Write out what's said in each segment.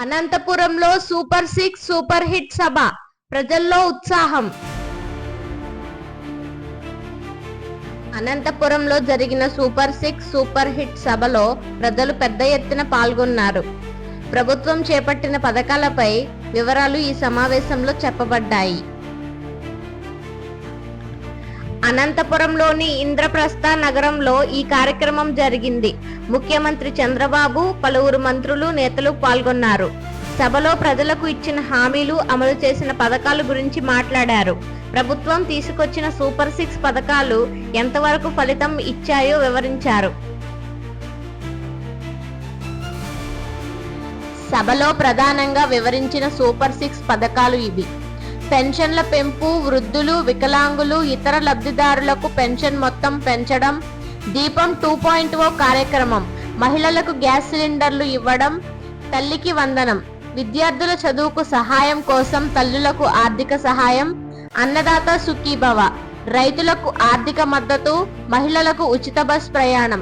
అనంతపురంలో super six super hit సభ. ప్రజల్లో ఉత్సాహం. అనంతపురంలో జరిగిన సూపర్ సిక్స్ సూపర్ హిట్ సభలో ప్రజలు పెద్ద ఎత్తున పాల్గొన్నారు. ప్రభుత్వం చేపట్టిన పథకాలపై వివరాలు ఈ సమావేశంలో చెప్పబడ్డాయి. అనంతపురంలోని ఇంద్రప్రస్థ నగరంలో ఈ కార్యక్రమం జరిగింది. ముఖ్యమంత్రి చంద్రబాబు పలువురు మంత్రులు నేతలు పాల్గొన్నారు. సభలో ప్రజలకు ఇచ్చిన హామీలు అమలు చేసిన పథకాల గురించి మాట్లాడారు. ప్రభుత్వం తీసుకొచ్చిన సూపర్ సిక్స్ పథకాలు ఎంతవరకు ఫలితం ఇచ్చాయో వివరించారు. సభలో ప్రధానంగా వివరించిన సూపర్ సిక్స్ పథకాలు ఇవి. పెన్షన్ల పెంపు వృద్ధులు వికలాంగులు ఇతర లబ్ధిదారులకు పెన్షన్ మొత్తం పెంచడం దీపం టూ పాయింట్ ఓ కార్యక్రమం మహిళలకు గ్యాస్ సిలిండర్లు ఇవ్వడం తల్లికి వందనం విద్యార్థుల చదువుకు సహాయం కోసం తల్లులకు ఆర్థిక సహాయం అన్నదాత సుఖీభవ రైతులకు ఆర్థిక మద్దతు మహిళలకు ఉచిత బస్ ప్రయాణం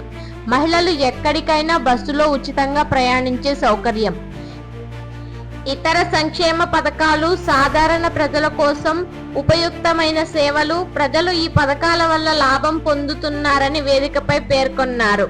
మహిళలు ఎక్కడికైనా బస్సులో ఉచితంగా ప్రయాణించే సౌకర్యం. ఇతర సంక్షేమ పథకాలు సాధారణ ప్రజల కోసం ఉపయుక్తమైన సేవలు ప్రజలు ఈ పథకాల వల్ల లాభం పొందుతున్నారని వేదికపై పేర్కొన్నారు.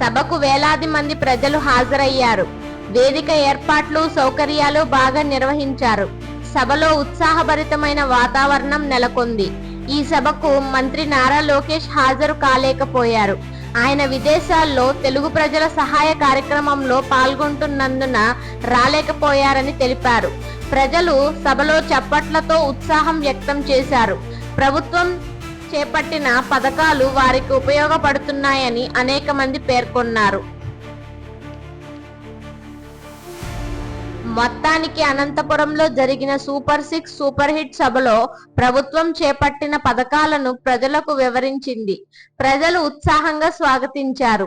సభకు వేలాది మంది ప్రజలు హాజరయ్యారు. వేదిక ఏర్పాట్లు సౌకర్యాలు బాగా నిర్వహించారు. సభలో ఉత్సాహభరితమైన వాతావరణం నెలకొంది. ఈ సభకు మంత్రి నారా లోకేష్ హాజరు కాలేకపోయారు. ఆయన విదేశాల్లో తెలుగు ప్రజల సహాయ కార్యక్రమంలో పాల్గొంటున్నందున రాలేకపోయారని తెలిపారు. ప్రజలు సభలో చప్పట్లతో ఉత్సాహం వ్యక్తం చేశారు. ప్రభుత్వం చేపట్టిన పథకాలు వారికి ఉపయోగపడుతున్నాయని అనేక మంది పేర్కొన్నారు. మొత్తానికి అనంతపురంలో జరిగిన సూపర్ సిక్స్ సూపర్ హిట్ సభలో ప్రభుత్వం చేపట్టిన పథకాలను ప్రజలకు వివరించింది. ప్రజలు ఉత్సాహంగా స్వాగతించారు.